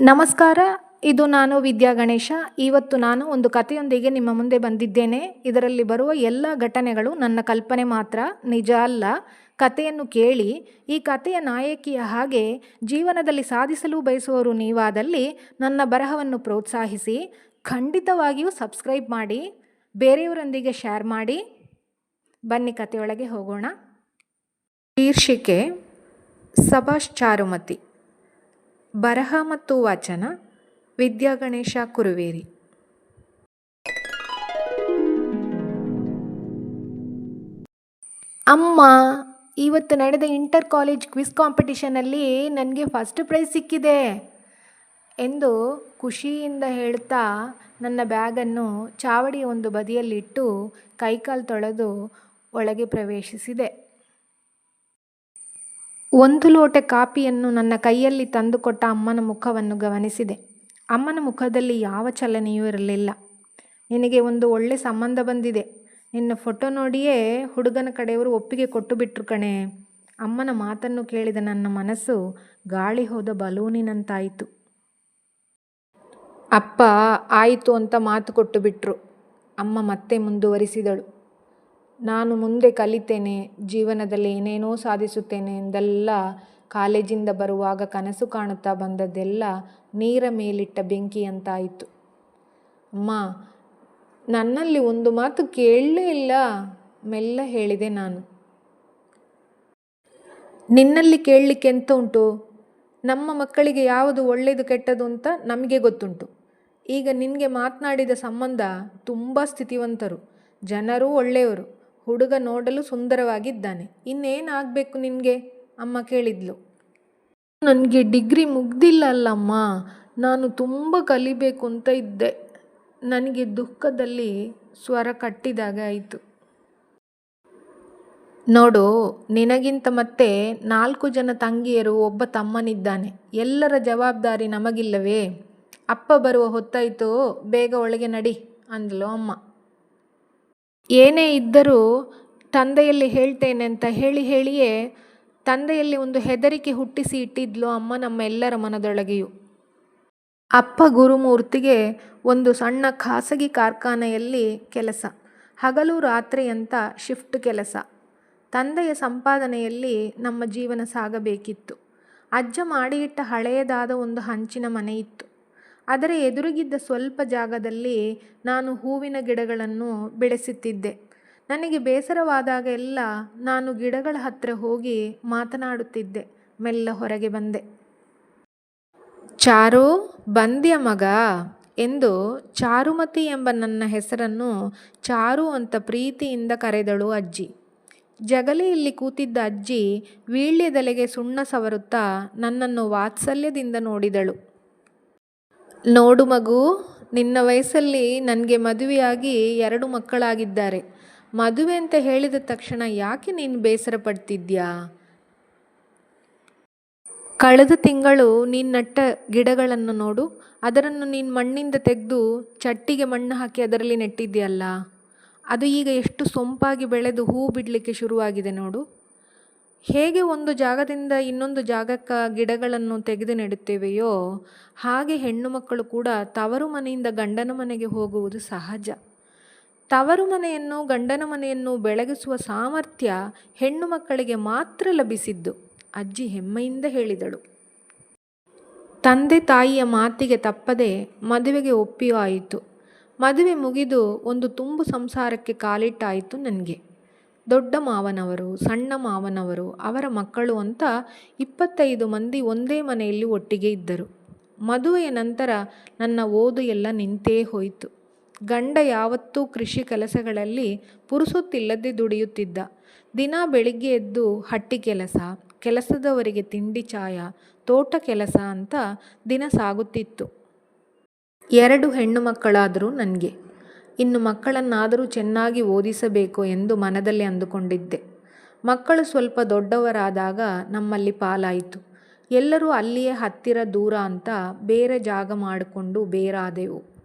ನಮಸ್ಕಾರ, ಇದು ನಾನು ವಿದ್ಯಾ ಗಣೇಶ. ಇವತ್ತು ನಾನು ಒಂದು ಕಥೆಯೊಂದಿಗೆ ನಿಮ್ಮ ಮುಂದೆ ಬಂದಿದ್ದೇನೆ. ಇದರಲ್ಲಿ ಬರುವ ಎಲ್ಲ ಘಟನೆಗಳು ನನ್ನ ಕಲ್ಪನೆ ಮಾತ್ರ, ನಿಜ ಅಲ್ಲ. ಕಥೆಯನ್ನು ಕೇಳಿ, ಈ ಕಥೆಯ ನಾಯಕಿಯ ಹಾಗೆ ಜೀವನದಲ್ಲಿ ಸಾಧಿಸಲು ಬಯಸುವವರು ನೀವಾದಲ್ಲಿ ನನ್ನ ಬರಹವನ್ನು ಪ್ರೋತ್ಸಾಹಿಸಿ, ಖಂಡಿತವಾಗಿಯೂ ಸಬ್ಸ್ಕ್ರೈಬ್ ಮಾಡಿ, ಬೇರೆಯವರೊಂದಿಗೆ ಶೇರ್ ಮಾಡಿ. ಬನ್ನಿ ಕಥೆಯೊಳಗೆ ಹೋಗೋಣ. ಶೀರ್ಷಿಕೆ ಸಭಾಷ್ ಚಾರುಮತಿ. ಬರಹ ಮತ್ತು ವಾಚನ, ವಿದ್ಯಾ ಗಣೇಶ ಕುರುವೇರಿ. ಅಮ್ಮ, ಇವತ್ತು ನಡೆದ ಇಂಟರ್ ಕಾಲೇಜ್ ಕ್ವಿಸ್ ಕಾಂಪಿಟಿಷನಲ್ಲಿ ನನಗೆ ಫಸ್ಟ್ ಪ್ರೈಸ್ ಸಿಕ್ಕಿದೆ ಎಂದು ಖುಷಿಯಿಂದ ಹೇಳ್ತಾ ನನ್ನ ಬ್ಯಾಗನ್ನು ಚಾವಡಿಯ ಒಂದು ಬದಿಯಲ್ಲಿಟ್ಟು ಕೈಕಾಲು ತೊಳೆದು ಒಳಗೆ ಪ್ರವೇಶಿಸಿದೆ. ಒಂದು ಲೋಟ ಕಾಪಿಯನ್ನು ನನ್ನ ಕೈಯಲ್ಲಿ ತಂದುಕೊಟ್ಟ ಅಮ್ಮನ ಮುಖವನ್ನು ಗಮನಿಸಿದೆ. ಅಮ್ಮನ ಮುಖದಲ್ಲಿ ಯಾವ ಚಲನೆಯೂ ಇರಲಿಲ್ಲ. ನಿನಗೆ ಒಂದು ಒಳ್ಳೆ ಸಂಬಂಧ ಬಂದಿದೆ. ನಿನ್ನ ಫೋಟೋ ನೋಡಿಯೇ ಹುಡುಗನ ಕಡೆಯವರು ಒಪ್ಪಿಗೆ ಕೊಟ್ಟು ಬಿಟ್ರು ಕಣೆ. ಅಮ್ಮನ ಮಾತನ್ನು ಕೇಳಿದ ನನ್ನ ಮನಸ್ಸು ಗಾಳಿ ಹೋದ ಬಲೂನಿನಂತಾಯಿತು. ಅಪ್ಪ, ಆಯಿತು ಅಂತ ಮಾತು ಕೊಟ್ಟು ಬಿಟ್ರು. ಅಮ್ಮ ಮತ್ತೆ ಮುಂದುವರಿಸಿದಳು. ನಾನು ಮುಂದೆ ಕಲಿತೇನೆ, ಜೀವನದಲ್ಲಿ ಏನೇನೋ ಸಾಧಿಸುತ್ತೇನೆ ಎಂದೆಲ್ಲ ಕಾಲೇಜಿಂದ ಬರುವಾಗ ಕನಸು ಕಾಣುತ್ತಾ ಬಂದದ್ದೆಲ್ಲ ನೀರ ಮೇಲಿಟ್ಟ ಬೆಂಕಿ ಅಂತಾಯಿತು. ಅಮ್ಮ, ನನ್ನಲ್ಲಿ ಒಂದು ಮಾತು ಕೇಳಲೇ ಇಲ್ಲ ಮೆಲ್ಲ ಹೇಳಿದೆ ನಾನು. ನಿನ್ನಲ್ಲಿ ಕೇಳಲಿಕ್ಕೆ ಎಂತ ಉಂಟು? ನಮ್ಮ ಮಕ್ಕಳಿಗೆ ಯಾವುದು ಒಳ್ಳೆಯದು ಕೆಟ್ಟದು ಅಂತ ನಮಗೆ ಗೊತ್ತುಂಟು. ಈಗ ನಿನಗೆ ಮಾತನಾಡಿದ ಸಂಬಂಧ ತುಂಬ ಸ್ಥಿತಿವಂತರು, ಜನರು ಒಳ್ಳೆಯವರು. ಹುಡುಗ ನೋಡಲು ಸುಂದರವಾಗಿದ್ದಾನೆ. ಇನ್ನೇನಾಗಬೇಕು ನಿನಗೆ? ಅಮ್ಮ ಕೇಳಿದ್ಲು. ನನಗೆ ಡಿಗ್ರಿ ಮುಗ್ದಿಲ್ಲ ಅಲ್ಲಮ್ಮ. ನಾನು ತುಂಬ ಕಲಿಬೇಕು ಅಂತ ಇದ್ದೆ. ನನಗೆ ದುಃಖದಲ್ಲಿ ಸ್ವರ ಕಟ್ಟಿದಾಗ ಆಯಿತು. ನೋಡು, ನಿನಗಿಂತ ಮತ್ತೆ ನಾಲ್ಕು ಜನ ತಂಗಿಯರು ಒಬ್ಬ ತಮ್ಮನಿದ್ದಾನೆ. ಎಲ್ಲರ ಜವಾಬ್ದಾರಿ ನಮಗಿಲ್ಲವೇ? ಅಪ್ಪ ಬರುವ ಹೊತ್ತಾಯಿತು, ಬೇಗ ಒಳಗೆ ನಡಿ ಅಂದಳು ಅಮ್ಮ. ಏನೇ ಇದ್ದರೂ ತಂದೆಯಲ್ಲಿ ಹೇಳ್ತೇನೆ ಅಂತ ಹೇಳಿ ಹೇಳಿಯೇ ತಂದೆಯಲ್ಲಿ ಒಂದು ಹೆದರಿಕೆ ಹುಟ್ಟಿಸಿ ಇಟ್ಟಿದ್ಲು ಅಮ್ಮ ನಮ್ಮ ಎಲ್ಲರ ಮನದೊಳಗೆಯೂ. ಅಪ್ಪ ಗುರುಮೂರ್ತಿಗೆ ಒಂದು ಸಣ್ಣ ಖಾಸಗಿ ಕಾರ್ಖಾನೆಯಲ್ಲಿ ಕೆಲಸ, ಹಗಲು ರಾತ್ರಿ ಅಂತ ಶಿಫ್ಟ್ ಕೆಲಸ. ತಂದೆಯ ಸಂಪಾದನೆಯಲ್ಲಿ ನಮ್ಮ ಜೀವನ ಸಾಗಬೇಕಿತ್ತು. ಅಜ್ಜ ಮಾಡಿಯಿಟ್ಟ ಹಳೆಯದಾದ ಒಂದು ಹಂಚಿನ ಮನೆ ಇತ್ತು. ಅದರ ಎದುರಿಗಿದ್ದ ಸ್ವಲ್ಪ ಜಾಗದಲ್ಲಿ ನಾನು ಹೂವಿನ ಗಿಡಗಳನ್ನು ಬೆಳೆಸುತ್ತಿದ್ದೆ. ನನಗೆ ಬೇಸರವಾದಾಗ ಎಲ್ಲ ನಾನು ಗಿಡಗಳ ಹತ್ತಿರ ಹೋಗಿ ಮಾತನಾಡುತ್ತಿದ್ದೆ. ಮೆಲ್ಲ ಹೊರಗೆ ಬಂದೆ. ಚಾರು, ಬಂದ್ಯ ಮಗ ಎಂದು ಚಾರುಮತಿ ಎಂಬ ನನ್ನ ಹೆಸರನ್ನು ಚಾರು ಅಂತ ಪ್ರೀತಿಯಿಂದ ಕರೆದಳು ಅಜ್ಜಿ. ಜಗಲಿಯಲ್ಲಿ ಕೂತಿದ್ದ ಅಜ್ಜಿ ವೀಳ್ಯದೆಲೆಗೆ ಸುಣ್ಣ ಸವರುತ್ತಾ ನನ್ನನ್ನು ವಾತ್ಸಲ್ಯದಿಂದ ನೋಡಿದಳು. ನೋಡು ಮಗು, ನಿನ್ನ ವಯಸ್ಸಲ್ಲಿ ನನಗೆ ಮದುವೆಯಾಗಿ ಎರಡು ಮಕ್ಕಳಾಗಿದ್ದಾರೆ. ಮದುವೆ ಅಂತ ಹೇಳಿದ ತಕ್ಷಣ ಯಾಕೆ ನೀನು ಬೇಸರ ಪಡ್ತಿದ್ಯಾ? ಕಳೆದ ತಿಂಗಳು ನೀನು ನಟ್ಟ ಗಿಡಗಳನ್ನು ನೋಡು, ಅದರನ್ನು ನೀನು ಮಣ್ಣಿಂದ ತೆಗೆದು ಚಟ್ಟಿಗೆ ಮಣ್ಣು ಹಾಕಿ ಅದರಲ್ಲಿ ನೆಟ್ಟಿದ್ದೀಯಲ್ಲ? ಅದು ಈಗ ಎಷ್ಟು ಸೊಂಪಾಗಿ ಬೆಳೆದು ಹೂ ಬಿಡಲಿಕ್ಕೆ ಶುರುವಾಗಿದೆ ನೋಡು. ಹೇಗೆ ಒಂದು ಜಾಗದಿಂದ ಇನ್ನೊಂದು ಜಾಗಕ್ಕೆ ಗಿಡಗಳನ್ನು ತೆಗೆದು ನೆಡುತ್ತೇವೆಯೋ ಹಾಗೆ ಹೆಣ್ಣು ಮಕ್ಕಳು ಕೂಡ ತವರು ಮನೆಯಿಂದ ಗಂಡನ ಮನೆಗೆ ಹೋಗುವುದು ಸಹಜ. ತವರು ಮನೆಯನ್ನು, ಗಂಡನ ಮನೆಯನ್ನು ಬೆಳಗಿಸುವ ಸಾಮರ್ಥ್ಯ ಹೆಣ್ಣು ಮಕ್ಕಳಿಗೆ ಮಾತ್ರ ಲಭಿಸಿದ್ದು, ಅಜ್ಜಿ ಹೆಮ್ಮೆಯಿಂದ ಹೇಳಿದಳು. ತಂದೆ ತಾಯಿಯ ಮಾತಿಗೆ ತಪ್ಪದೆ ಮದುವೆಗೆ ಒಪ್ಪಿಯೂ ಆಯಿತು. ಮದುವೆ ಮುಗಿದು ಒಂದು ತುಂಬು ಸಂಸಾರಕ್ಕೆ ಕಾಲಿಟ್ಟಾಯಿತು ನನಗೆ. ದೊಡ್ಡ ಮಾವನವರು, ಸಣ್ಣ ಮಾವನವರು, ಅವರ ಮಕ್ಕಳು ಅಂತ ಇಪ್ಪತ್ತೈದು ಮಂದಿ ಒಂದೇ ಮನೆಯಲ್ಲಿ ಒಟ್ಟಿಗೆ ಇದ್ದರು. ಮದುವೆಯ ನಂತರ ನನ್ನ ಓದು ಎಲ್ಲ ನಿಂತೇ ಹೋಯಿತು. ಗಂಡ ಯಾವತ್ತೂ ಕೃಷಿ ಕೆಲಸಗಳಲ್ಲಿ ಪುರುಸುತ್ತಿಲ್ಲದೆ ದುಡಿಯುತ್ತಿದ್ದ. ದಿನ ಬೆಳಿಗ್ಗೆ ಎದ್ದು ಹಟ್ಟಿ ಕೆಲಸ, ಕೆಲಸದವರಿಗೆ ತಿಂಡಿ ಚಾಯ, ತೋಟ ಕೆಲಸ ಅಂತ ದಿನ ಸಾಗುತ್ತಿತ್ತು. ಎರಡು ಹೆಣ್ಣು ಮಕ್ಕಳಾದರೂ ನನಗೆ ಇನ್ನು ಮಕ್ಕಳನ್ನಾದರೂ ಚೆನ್ನಾಗಿ ಓದಿಸಬೇಕು ಎಂದು ಮನದಲ್ಲಿ ಅಂದುಕೊಂಡಿದ್ದೆ. ಮಕ್ಕಳು ಸ್ವಲ್ಪ ದೊಡ್ಡವರಾದಾಗ ನಮ್ಮಲ್ಲಿ ಪಾಲಾಯಿತು. ಎಲ್ಲರೂ ಅಲ್ಲಿಯೇ ಹತ್ತಿರ ದೂರ ಅಂತ ಬೇರೆ ಜಾಗ ಮಾಡಿಕೊಂಡು ಬೇರಾದೆವು.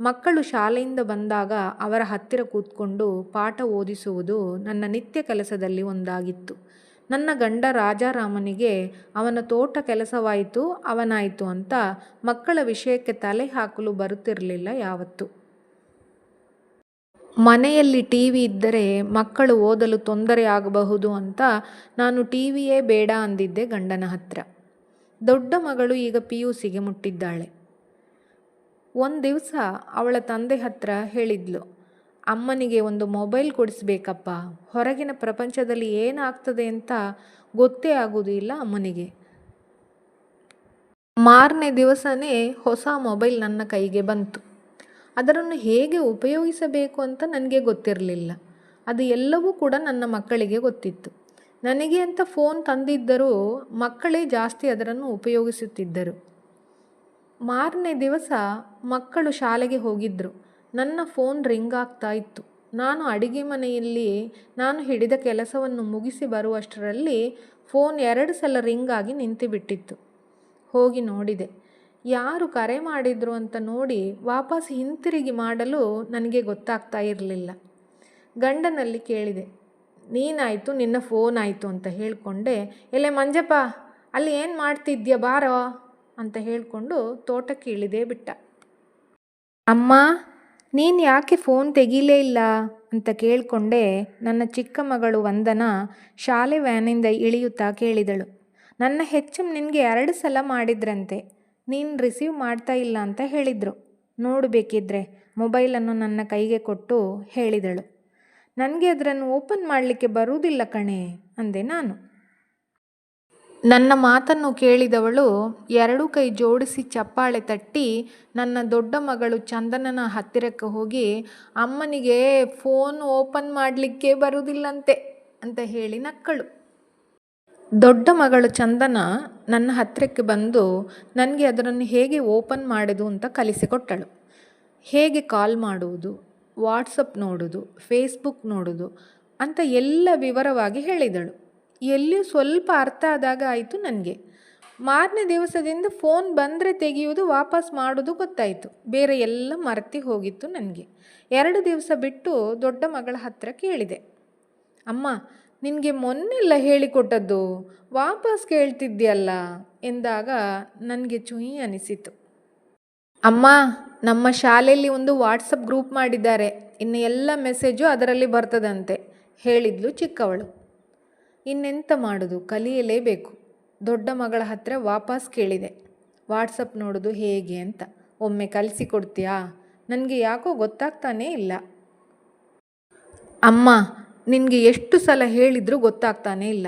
ಮಕ್ಕಳು ಶಾಲೆಯಿಂದ ಬಂದಾಗ ಅವರ ಹತ್ತಿರ ಕೂತ್ಕೊಂಡು ಪಾಠ ಓದಿಸುವುದು ನನ್ನ ನಿತ್ಯ ಕೆಲಸದಲ್ಲಿ ಒಂದಾಗಿತ್ತು. ನನ್ನ ಗಂಡ ರಾಜಾರಾಮನಿಗೆ, ಅವನ ತೋಟ ಕೆಲಸವಾಯಿತು, ಅವನಾಯಿತು ಅಂತ ಮಕ್ಕಳ ವಿಷಯಕ್ಕೆ ತಲೆ ಹಾಕಲು ಬರುತ್ತಿರಲಿಲ್ಲ ಯಾವತ್ತೂ. ಮನೆಯಲ್ಲಿ ಟಿ ವಿ ಇದ್ದರೆ ಮಕ್ಕಳು ಓದಲು ತೊಂದರೆ ಆಗಬಹುದು ಅಂತ ನಾನು ಟಿ ವಿಯೇ ಬೇಡ ಅಂದಿದ್ದೆ ಗಂಡನ ಹತ್ರ. ದೊಡ್ಡ ಮಗಳು ಈಗ ಪಿ ಯು ಸಿಗೆ ಮುಟ್ಟಿದ್ದಾಳೆ. ಒಂದು ದಿವಸ ಅವಳ ತಂದೆ ಹತ್ರ ಹೇಳಿದ್ಲು, ಅಮ್ಮನಿಗೆ ಒಂದು ಮೊಬೈಲ್ ಕೊಡಿಸ್ಬೇಕಪ್ಪ, ಹೊರಗಿನ ಪ್ರಪಂಚದಲ್ಲಿ ಏನಾಗ್ತದೆ ಅಂತ ಗೊತ್ತೇ ಆಗೋದಿಲ್ಲ ಅಮ್ಮನಿಗೆ. ಮಾರನೇ ದಿವಸನೇ ಹೊಸ ಮೊಬೈಲ್ ನನ್ನ ಕೈಗೆ ಬಂತು. ಅದನ್ನು ಹೇಗೆ ಉಪಯೋಗಿಸಬೇಕು ಅಂತ ನನಗೆ ಗೊತ್ತಿರಲಿಲ್ಲ. ಅದು ಎಲ್ಲವೂ ಕೂಡ ನನ್ನ ಮಕ್ಕಳಿಗೆ ಗೊತ್ತಿತ್ತು. ನನಗೆ ಅಂತ ಫೋನ್ ತಂದಿದ್ದರೂ ಮಕ್ಕಳೇ ಜಾಸ್ತಿ ಅದರನ್ನು ಉಪಯೋಗಿಸುತ್ತಿದ್ದರು. ಮಾರನೇ ದಿವಸ ಮಕ್ಕಳು ಶಾಲೆಗೆ ಹೋಗಿದ್ದರು ನನ್ನ ಫೋನ್ ರಿಂಗ್ ಆಗ್ತಾ ಇತ್ತು. ನಾನು ಅಡಿಗೆ ಮನೆಯಲ್ಲಿ ನಾನು ಹಿಡಿದ ಕೆಲಸವನ್ನು ಮುಗಿಸಿ ಬರುವಷ್ಟರಲ್ಲಿ ಫೋನ್ ಎರಡು ಸಲ ರಿಂಗ್ ಆಗಿ ನಿಂತುಬಿಟ್ಟಿತ್ತು ಹೋಗಿ ನೋಡಿದೆ. ಯಾರು ಕರೆ ಮಾಡಿದ್ರು ಅಂತ ನೋಡಿ ವಾಪಸ್ ಹಿಂತಿರುಗಿ ಮಾಡಲು ನನಗೆ ಗೊತ್ತಾಗ್ತಾ ಇರಲಿಲ್ಲ. ಗಂಡನಲ್ಲಿ ಕೇಳಿದೆ, ನೀನಾಯಿತು, ನಿನ್ನ ಫೋನ್ ಆಯಿತು ಅಂತ ಹೇಳಿಕೊಂಡೆ ಎಲ್ಲೇ ಮಂಜಪ್ಪ, ಅಲ್ಲಿ ಏನು ಮಾಡ್ತಿದ್ಯಾ, ಬಾರೋ ಅಂತ ಹೇಳಿಕೊಂಡು ತೋಟಕ್ಕೆ ಇಳಿದೇ ಬಿಟ್ಟ. ಅಮ್ಮ, ನೀನು ಯಾಕೆ ಫೋನ್ ತೆಗೀಲೇ ಇಲ್ಲ? ಅಂತ ಕೇಳಿಕೊಂಡೆ ನನ್ನ ಚಿಕ್ಕ ಮಗಳು ವಂದನ ಶಾಲೆ ವ್ಯಾನಿಂದ ಇಳಿಯುತ್ತಾ ಕೇಳಿದಳು. ನನ್ನ ಹೆಚ್ಚು ನಿನಗೆ ಎರಡು ಸಲ ಮಾಡಿದ್ರಂತೆ. ನೀನು ರಿಸೀವ್ ಮಾಡ್ತಾ ಇಲ್ಲ ಅಂತ ಹೇಳಿದರು. ನೋಡಬೇಕಿದ್ರೆ ಮೊಬೈಲನ್ನು ನನ್ನ ಕೈಗೆ ಕೊಟ್ಟು ಹೇಳಿದಳು. ನನಗೆ ಅದರನ್ನು ಓಪನ್ ಮಾಡಲಿಕ್ಕೆ ಬರುವುದಿಲ್ಲ ಕಣೆ, ಅಂದೆ ನಾನು. ನನ್ನ ಮಾತನ್ನು ಕೇಳಿದವಳು ಎರಡು ಕೈ ಜೋಡಿಸಿ ಚಪ್ಪಾಳೆ ತಟ್ಟಿ ನನ್ನ ದೊಡ್ಡ ಮಗಳು ಚಂದನನ ಹತ್ತಿರಕ್ಕೆ ಹೋಗಿ, ಅಮ್ಮನಿಗೆ ಫೋನ್ ಓಪನ್ ಮಾಡಲಿಕ್ಕೆ ಬರುವುದಿಲ್ಲಂತೆ, ಅಂತ ಹೇಳಿ ನಕ್ಕಳು. ದೊಡ್ಡ ಮಗಳು ಚಂದನ ನನ್ನ ಹತ್ತಿರಕ್ಕೆ ಬಂದು ನನಗೆ ಅದರನ್ನು ಹೇಗೆ ಓಪನ್ ಮಾಡೋದು ಅಂತ ಕಲಿಸಿಕೊಟ್ಟಳು. ಹೇಗೆ ಕಾಲ್ ಮಾಡುವುದು, ವಾಟ್ಸಪ್ ನೋಡೋದು ಫೇಸ್ಬುಕ್ ನೋಡೋದು ಅಂತ ಎಲ್ಲ ವಿವರವಾಗಿ ಹೇಳಿದಳು. ಎಲ್ಲಿಯೂ ಸ್ವಲ್ಪ ಅರ್ಥ ಆದಾಗ ಆಯಿತು ನನಗೆ. ಮಾರನೇ ದಿವಸದಿಂದ ಫೋನ್ ಬಂದರೆ ತೆಗೆಯುವುದು, ವಾಪಸ್ ಮಾಡೋದು ಗೊತ್ತಾಯಿತು. ಬೇರೆ ಎಲ್ಲ ಮರೆತಿ ಹೋಗಿತ್ತು ನನಗೆ. ಎರಡು ದಿವಸ ಬಿಟ್ಟು ದೊಡ್ಡ ಮಗಳ ಹತ್ತಿರ ಕೇಳಿದೆ. ಅಮ್ಮ ನಿನಗೆ ಮೊನ್ನೆಲ್ಲ ಹೇಳಿಕೊಟ್ಟದ್ದು ವಾಪಸ್ ಕೇಳ್ತಿದ್ದೀಯಲ್ಲ ಎಂದಾಗ ನನಗೆ ಚುಯಿ ಅನಿಸಿತು. ಅಮ್ಮ, ನಮ್ಮ ಶಾಲೆಯಲ್ಲಿ ಒಂದು ವಾಟ್ಸಪ್ ಗ್ರೂಪ್ ಮಾಡಿದ್ದಾರೆ. ಇನ್ನು ಎಲ್ಲ ಮೆಸೇಜು ಅದರಲ್ಲಿ ಬರ್ತದಂತೆ, ಹೇಳಿದ್ಲು ಚಿಕ್ಕವಳು. ಇನ್ನೆಂತ ಮಾಡೋದು, ಕಲಿಯಲೇಬೇಕು. ದೊಡ್ಡ ಮಗಳ ಹತ್ರ ವಾಪಸ್ ಕೇಳಿದೆ. ವಾಟ್ಸಪ್ ನೋಡೋದು ಹೇಗೆ ಅಂತ. ಒಮ್ಮೆ ಕಲಿಸಿಕೊಡ್ತೀಯಾ? ನನಗೆ ಯಾಕೋ ಗೊತ್ತಾಗ್ತಾನೇ ಇಲ್ಲ. ಅಮ್ಮ ನಿನಗೆ ಎಷ್ಟು ಸಲ ಹೇಳಿದರೂ ಗೊತ್ತಾಗ್ತಾನೇ ಇಲ್ಲ.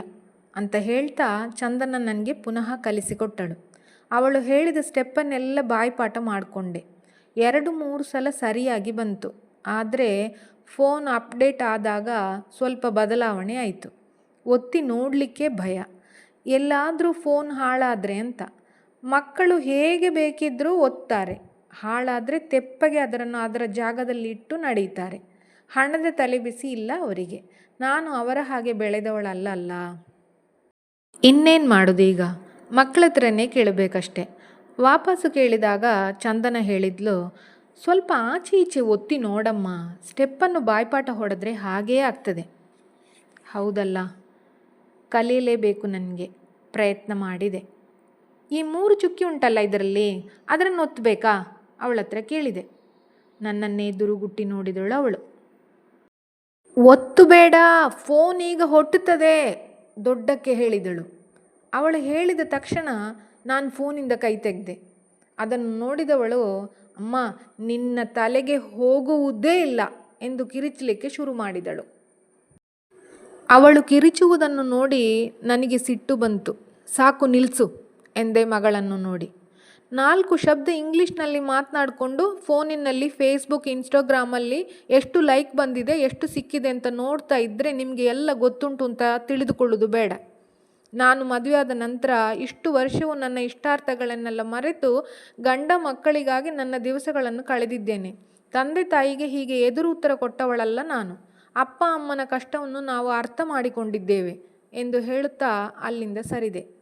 ಅಂತ ಹೇಳ್ತಾ ಚಂದನ ನನಗೆ ಪುನಃ ಕಲಿಸಿಕೊಟ್ಟಳು. ಅವಳು ಹೇಳಿದ ಸ್ಟೆಪ್ಪನ್ನೆಲ್ಲ ಬಾಯ್ಪಾಠ ಮಾಡಿಕೊಂಡೆ. ಎರಡು ಮೂರು ಸಲ ಸರಿಯಾಗಿ ಬಂತು. ಆದರೆ ಫೋನ್ ಅಪ್ಡೇಟ್ ಆದಾಗ ಸ್ವಲ್ಪ ಬದಲಾವಣೆ ಆಯಿತು. ಒತ್ತಿ ನೋಡಲಿಕ್ಕೆ ಭಯ. ಎಲ್ಲಾದರೂ ಫೋನ್ ಹಾಳಾದರೆ ಅಂತ. ಮಕ್ಕಳು ಹೇಗೆ ಬೇಕಿದ್ದರೂ ಒತ್ತಾರೆ. ಹಾಳಾದರೆ ತೆಪ್ಪಗೆ ಅದರನ್ನು ಅದರ ಜಾಗದಲ್ಲಿ ಇಟ್ಟು ನಡೀತಾರೆ ಹಣದ ತಲೆ ಬಿಸಿ ಇಲ್ಲ ಅವರಿಗೆ. ನಾನು ಅವರ ಹಾಗೆ ಬೆಳೆದವಳಲ್ಲ ಅಲ್ಲ ಇನ್ನೇನು ಮಾಡೋದು ಈಗ? ಮಕ್ಕಳ ಹತ್ರನೇ ಕೇಳಬೇಕಷ್ಟೆ. ವಾಪಸ್ಸು ಕೇಳಿದಾಗ ಚಂದನ ಹೇಳಿದ್ಲು, ಸ್ವಲ್ಪ ಆಚೆ ಈಚೆ ಒತ್ತಿ ನೋಡಮ್ಮ. ಸ್ಟೆಪ್ಪನ್ನು ಬಾಯ್ಪಾಠ ಹೊಡೆದ್ರೆ ಹಾಗೇ ಆಗ್ತದೆ. ಹೌದಲ್ಲ. ಕಲಿಯಲೇಬೇಕು ನನಗೆ. ಪ್ರಯತ್ನ ಮಾಡಿದೆ. ಈ ಮೂರು ಚುಕ್ಕಿ ಉಂಟಲ್ಲ ಇದರಲ್ಲಿ? ಅದರನ್ನು ಒತ್ತಬೇಕಾ ಅವಳ ಹತ್ರ ಕೇಳಿದೆ. ನನ್ನನ್ನೇ ದುರುಗುಟ್ಟಿ ನೋಡಿದಳು ಅವಳು. ಒತ್ತು ಬೇಡ, ಫೋನ್ ಈಗ ಹೊಟ್ಟುತ್ತದೆ ದೊಡ್ಡಕ್ಕೆ ಹೇಳಿದಳು. ಅವಳು ಹೇಳಿದ ತಕ್ಷಣ ನಾನು ಫೋನಿಂದ ಕೈ ತೆಗೆದೆ. ಅದನ್ನು ನೋಡಿದವಳು, ಅಮ್ಮ, ನಿನ್ನ ತಲೆಗೆ ಹೋಗುವುದೇ ಇಲ್ಲ ಎಂದು ಕಿರಿಚಲಿಕ್ಕೆ ಶುರು ಮಾಡಿದಳು. ಅವಳು ಕಿರಿಚುವುದನ್ನು ನೋಡಿ ನನಗೆ ಸಿಟ್ಟು ಬಂತು. ಸಾಕು ನಿಲ್ಲಿಸು ಎಂದೆ ಮಗಳನ್ನು ನೋಡಿ. ನಾಲ್ಕು ಶಬ್ದ ಇಂಗ್ಲೀಷ್ನಲ್ಲಿ ಮಾತನಾಡಿಕೊಂಡು ಫೋನಿನಲ್ಲಿ ಫೇಸ್ಬುಕ್, ಇನ್ಸ್ಟಾಗ್ರಾಮಲ್ಲಿ ಎಷ್ಟು ಲೈಕ್ ಬಂದಿದೆ, ಎಷ್ಟು ಸಿಕ್ಕಿದೆ ಅಂತ ನೋಡ್ತಾ ಇದ್ದರೆ ನಿಮಗೆ ಎಲ್ಲ ಗೊತ್ತುಂಟು ಅಂತ ತಿಳಿದುಕೊಳ್ಳೋದು ಬೇಡ. ನಾನು ಮದುವೆಯಾದ ನಂತರ ಇಷ್ಟು ವರ್ಷವೂ ನನ್ನ ಇಷ್ಟಾರ್ಥಗಳನ್ನೆಲ್ಲ ಮರೆತು ಗಂಡ ಮಕ್ಕಳಿಗಾಗಿ ನನ್ನ ದಿವಸಗಳನ್ನು ಕಳೆದಿದ್ದೇನೆ. ತಂದೆ ತಾಯಿಗೆ ಹೀಗೆ ಎದುರು ಉತ್ತರ ಕೊಟ್ಟವಳಲ್ಲ ನಾನು. ಅಪ್ಪ ಅಮ್ಮನ ಕಷ್ಟವನ್ನು ನಾವು ಅರ್ಥ ಮಾಡಿಕೊಂಡಿದ್ದೇವೆ ಎಂದು ಹೇಳುತ್ತಾ ಅಲ್ಲಿಂದ ಸರಿದೆ.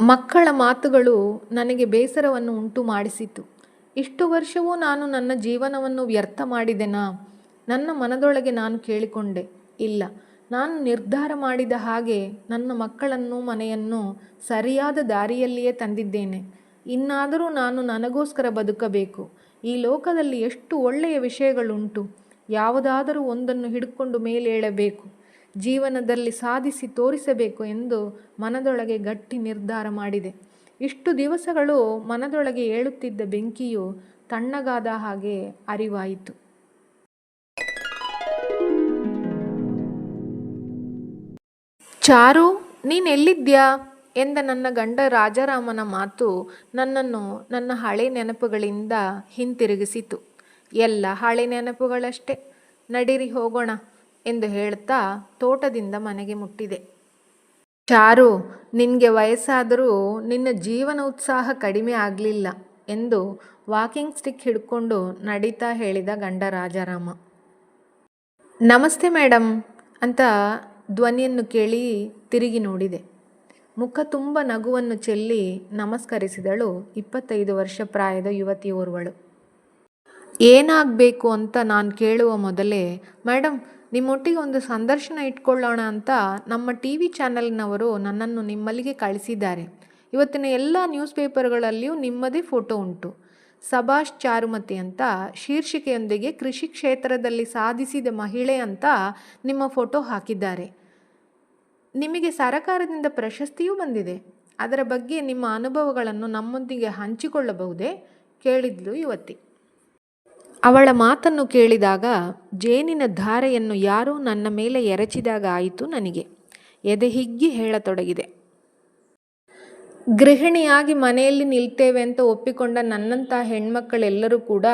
ಮಕ್ಕಳ ಮಾತುಗಳು ನನಗೆ ಬೇಸರವನ್ನು ಉಂಟು ಮಾಡಿಸಿತು. ಇಷ್ಟು ವರ್ಷವೂ ನಾನು ನನ್ನ ಜೀವನವನ್ನು ವ್ಯರ್ಥ ಮಾಡಿದೆನಾ? ನನ್ನ ಮನದೊಳಗೆ ನಾನು ಕೇಳಿಕೊಂಡೆ, ಇಲ್ಲ. ನಾನು ನಿರ್ಧಾರ ಮಾಡಿದ ಹಾಗೆ ನನ್ನ ಮಕ್ಕಳನ್ನು, ಮನೆಯನ್ನು ಸರಿಯಾದ ದಾರಿಯಲ್ಲಿಯೇ ತಂದಿದ್ದೇನೆ. ಇನ್ನಾದರೂ ನಾನು ನನಗೋಸ್ಕರ ಬದುಕಬೇಕು. ಈ ಲೋಕದಲ್ಲಿ ಎಷ್ಟು ಒಳ್ಳೆಯ ವಿಷಯಗಳುಂಟು. ಯಾವುದಾದರೂ ಒಂದನ್ನು ಹಿಡ್ಕೊಂಡು ಮೇಲೇಳಬೇಕು. ಜೀವನದಲ್ಲಿ ಸಾಧಿಸಿ ತೋರಿಸಬೇಕು ಎಂದು ಮನದೊಳಗೆ ಗಟ್ಟಿ ನಿರ್ಧಾರ ಮಾಡಿದೆ. ಇಷ್ಟು ದಿವಸಗಳು ಮನದೊಳಗೆ ಏಳುತ್ತಿದ್ದ ಬೆಂಕಿಯು ತಣ್ಣಗಾದ ಹಾಗೆ ಅರಿವಾಯಿತು. ಚಾರು ನೀನೆಲ್ಲಿದ್ಯಾ ಎಂದ ನನ್ನ ಗಂಡ ರಾಜಾರಾಮನ ಮಾತು ನನ್ನನ್ನು ನನ್ನ ಹಳೆ ನೆನಪುಗಳಿಂದ ಹಿಂತಿರುಗಿಸಿತು. ಎಲ್ಲ ಹಳೆ ನೆನಪುಗಳಷ್ಟೇ. ನಡಿರಿ ಹೋಗೋಣ. ಎಂದು ಹೇಳ್ತಾ ತೋಟದಿಂದ ಮನೆಗೆ ಮುಟ್ಟಿದೆ. ಚಾರು ನಿನಗೆ ವಯಸ್ಸಾದರೂ ನಿನ್ನ ಜೀವನ ಉತ್ಸಾಹ ಕಡಿಮೆ ಆಗಲಿಲ್ಲ ಎಂದು ವಾಕಿಂಗ್ ಸ್ಟಿಕ್ ಹಿಡ್ಕೊಂಡು ನಡೀತಾ ಹೇಳಿದ ಗಂಡ ರಾಜಾರಾಮ. ನಮಸ್ತೆ ಮೇಡಮ್ ಅಂತ ಧ್ವನಿಯನ್ನು ಕೇಳಿ ತಿರುಗಿ ನೋಡಿದೆ. ಮುಖ ತುಂಬ ನಗುವನ್ನು ಚೆಲ್ಲಿ ನಮಸ್ಕರಿಸಿದಳು ಇಪ್ಪತ್ತೈದು ವರ್ಷ ಪ್ರಾಯದ ಯುವತಿಯೋರ್ವಳು ಏನಾಗಬೇಕು ಅಂತ ನಾನು ಕೇಳುವ ಮೊದಲೇ ಮೇಡಮ್ ನಿಮ್ಮೊಟ್ಟಿಗೆ ಒಂದು ಸಂದರ್ಶನ ಇಟ್ಕೊಳ್ಳೋಣ ಅಂತ ನಮ್ಮ ಟಿ ವಿ ಚಾನಲ್ನವರು ನನ್ನನ್ನು ನಿಮ್ಮಲ್ಲಿಗೆ ಕಳಿಸಿದ್ದಾರೆ. ಇವತ್ತಿನ ಎಲ್ಲ ನ್ಯೂಸ್ ಪೇಪರ್ಗಳಲ್ಲಿಯೂ ನಿಮ್ಮದೇ ಫೋಟೋ ಉಂಟು. ಸಭಾಷ್ ಚಾರುಮತಿ ಅಂತ ಶೀರ್ಷಿಕೆಯೊಂದಿಗೆ ಕೃಷಿ ಕ್ಷೇತ್ರದಲ್ಲಿ ಸಾಧಿಸಿದ ಮಹಿಳೆ ಅಂತ ನಿಮ್ಮ ಫೋಟೋ ಹಾಕಿದ್ದಾರೆ. ನಿಮಗೆ ಸರಕಾರದಿಂದ ಪ್ರಶಸ್ತಿಯೂ ಬಂದಿದೆ. ಅದರ ಬಗ್ಗೆ ನಿಮ್ಮ ಅನುಭವಗಳನ್ನು ನಮ್ಮೊಂದಿಗೆ ಹಂಚಿಕೊಳ್ಳಬಹುದೇ? ಕೇಳಿದ್ಲು ಯುವತಿ. ಅವಳ ಮಾತನ್ನು ಕೇಳಿದಾಗ ಜೇನಿನ ಧಾರೆಯನ್ನು ಯಾರೋ ನನ್ನ ಮೇಲೆ ಎರಚಿದಾಗ ಆಯಿತು ನನಗೆ. ಎದೆ ಹಿಗ್ಗಿ ಹೇಳತೊಡಗಿದೆ. ಗೃಹಿಣಿಯಾಗಿ ಮನೆಯಲ್ಲಿ ನಿಲ್ತೇವೆ ಅಂತ ಒಪ್ಪಿಕೊಂಡ ನನ್ನಂಥ ಹೆಣ್ಮಕ್ಕಳೆಲ್ಲರೂ ಕೂಡ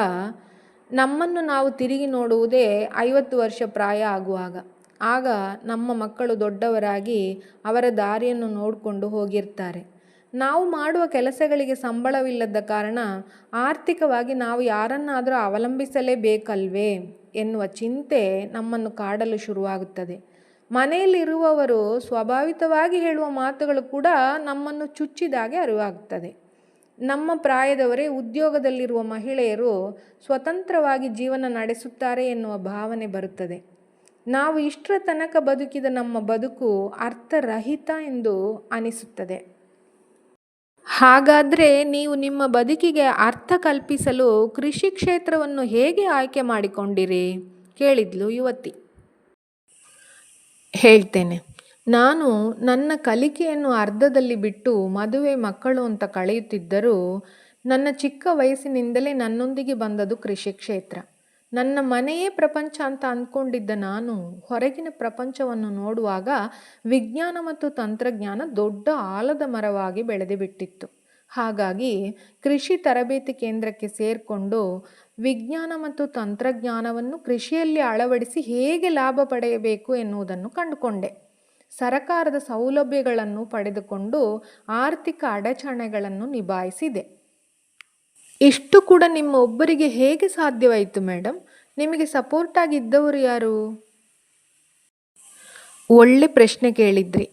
ನಮ್ಮನ್ನು ನಾವು ತಿರುಗಿ ನೋಡುವುದೇ ಐವತ್ತು ವರ್ಷ ಪ್ರಾಯ ಆಗುವಾಗ. ಆಗ ನಮ್ಮ ಮಕ್ಕಳು ದೊಡ್ಡವರಾಗಿ ಅವರ ದಾರಿಯನ್ನು ನೋಡಿಕೊಂಡು ಹೋಗಿರ್ತಾರೆ. ನಾವು ಮಾಡುವ ಕೆಲಸಗಳಿಗೆ ಸಂಬಳವಿಲ್ಲದ ಕಾರಣ ಆರ್ಥಿಕವಾಗಿ ನಾವು ಯಾರನ್ನಾದರೂ ಅವಲಂಬಿಸಲೇಬೇಕಲ್ವೇ ಎನ್ನುವ ಚಿಂತೆ ನಮ್ಮನ್ನು ಕಾಡಲು ಶುರುವಾಗುತ್ತದೆ. ಮನೆಯಲ್ಲಿರುವವರು ಸ್ವಾಭಾವಿಕವಾಗಿ ಹೇಳುವ ಮಾತುಗಳು ಕೂಡ ನಮ್ಮನ್ನು ಚುಚ್ಚಿದಾಗೆ ಅರಿವಾಗುತ್ತದೆ. ನಮ್ಮ ಪ್ರಾಯದವರೇ ಉದ್ಯೋಗದಲ್ಲಿರುವ ಮಹಿಳೆಯರು ಸ್ವತಂತ್ರವಾಗಿ ಜೀವನ ನಡೆಸುತ್ತಾರೆ ಎನ್ನುವ ಭಾವನೆ ಬರುತ್ತದೆ. ನಾವು ಇಷ್ಟರ ತನಕ ಬದುಕಿದ ನಮ್ಮ ಬದುಕು ಅರ್ಥರಹಿತ ಎಂದು ಅನಿಸುತ್ತದೆ. ಹಾಗಾದರೆ ನೀವು ನಿಮ್ಮ ಬದುಕಿಗೆ ಅರ್ಥ ಕಲ್ಪಿಸಲು ಕೃಷಿ ಕ್ಷೇತ್ರವನ್ನು ಹೇಗೆ ಆಯ್ಕೆ ಮಾಡಿಕೊಂಡಿರಿ? ಕೇಳಿದ್ಲು ಯುವತಿ. ಹೇಳ್ತೇನೆ. ನಾನು ನನ್ನ ಕಲಿಕೆಯನ್ನು ಅರ್ಧದಲ್ಲಿ ಬಿಟ್ಟು ಮದುವೆ ಮಕ್ಕಳು ಅಂತ ಕಳೆಯುತ್ತಿದ್ದರೂ ನನ್ನ ಚಿಕ್ಕ ವಯಸ್ಸಿನಿಂದಲೇ ನನ್ನೊಂದಿಗೆ ಬಂದದು ಕೃಷಿ ಕ್ಷೇತ್ರ. ನನ್ನ ಮನೆಯೇ ಪ್ರಪಂಚ ಅಂತ ಅಂದ್ಕೊಂಡಿದ್ದ ನಾನು ಹೊರಗಿನ ಪ್ರಪಂಚವನ್ನು ನೋಡುವಾಗ ವಿಜ್ಞಾನ ಮತ್ತು ತಂತ್ರಜ್ಞಾನ ದೊಡ್ಡ ಆಲದ ಮರವಾಗಿ ಬೆಳೆದು ಬಿಟ್ಟಿತ್ತು. ಹಾಗಾಗಿ ಕೃಷಿ ತರಬೇತಿ ಕೇಂದ್ರಕ್ಕೆ ಸೇರಿಕೊಂಡು ವಿಜ್ಞಾನ ಮತ್ತು ತಂತ್ರಜ್ಞಾನವನ್ನು ಕೃಷಿಯಲ್ಲಿ ಅಳವಡಿಸಿ ಹೇಗೆ ಲಾಭ ಪಡೆಯಬೇಕು ಎನ್ನುವುದನ್ನು ಕಂಡುಕೊಂಡೆ. ಸರಕಾರದ ಸೌಲಭ್ಯಗಳನ್ನು ಪಡೆದುಕೊಂಡು ಆರ್ಥಿಕ ಅಡಚಣೆಗಳನ್ನು ನಿಭಾಯಿಸಿದೆ. ಇಷ್ಟು ಕೂಡ ನಿಮ್ಮ ಒಬ್ಬರಿಗೆ ಹೇಗೆ ಸಾಧ್ಯವಾಯಿತು ಮೇಡಮ್ ನಿಮಗೆ ಸಪೋರ್ಟ್ ಆಗಿದ್ದವರು ಯಾರು? ಒಳ್ಳೆ ಪ್ರಶ್ನೆ ಕೇಳಿದ್ರಿ.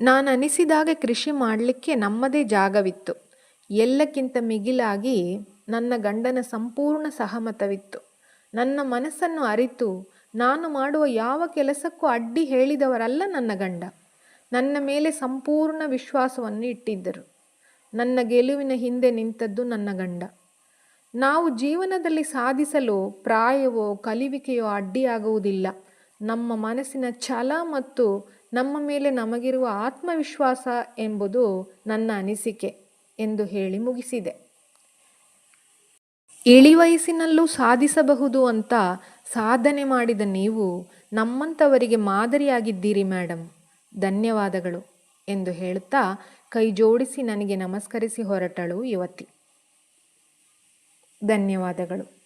ನಾನು ಅನಿಸಿದಾಗ ಕೃಷಿ ಮಾಡಲಿಕ್ಕೆ ನಮ್ಮದೇ ಜಾಗವಿತ್ತು. ಎಲ್ಲಕ್ಕಿಂತ ಮಿಗಿಲಾಗಿ ನನ್ನ ಗಂಡನ ಸಂಪೂರ್ಣ ಸಹಮತವಿತ್ತು. ನನ್ನ ಮನಸ್ಸನ್ನು ಅರಿತು ನಾನು ಮಾಡುವ ಯಾವ ಕೆಲಸಕ್ಕೂ ಅಡ್ಡಿ ಹೇಳಿದವರಲ್ಲ ನನ್ನ ಗಂಡ. ನನ್ನ ಮೇಲೆ ಸಂಪೂರ್ಣ ವಿಶ್ವಾಸವನ್ನು ಇಟ್ಟಿದ್ದರು. ನನ್ನ ಗೆಲುವಿನ ಹಿಂದೆ ನಿಂತದ್ದು ನನ್ನ ಗಂಡ. ನಾವು ಜೀವನದಲ್ಲಿ ಸಾಧಿಸಲು, ಪ್ರಾಯವೋ, ಕಲಿವಿಕೆಯೋ ಅಡ್ಡಿಯಾಗುವುದಿಲ್ಲ. ನಮ್ಮ ಮನಸ್ಸಿನ ಛಲ ಮತ್ತು ನಮ್ಮ ಮೇಲೆ ನಮಗಿರುವ ಆತ್ಮವಿಶ್ವಾಸ ಎಂಬುದು ನನ್ನ ಅನಿಸಿಕೆ ಎಂದು ಹೇಳಿ ಮುಗಿಸಿದೆ. ಇಳಿವಯಸ್ಸಿನಲ್ಲೂ ಸಾಧಿಸಬಹುದು ಅಂತ ಸಾಧನೆ ಮಾಡಿದ ನೀವು ನಮ್ಮಂಥವರಿಗೆ ಮಾದರಿಯಾಗಿದ್ದೀರಿ ಮೇಡಮ್ ಧನ್ಯವಾದಗಳು ಎಂದು ಹೇಳುತ್ತಾ ಕೈ ಜೋಡಿಸಿ ನನಗೆ ನಮಸ್ಕರಿಸಿ ಹೊರಟಳು ಯುವತಿ. ಧನ್ಯವಾದಗಳು.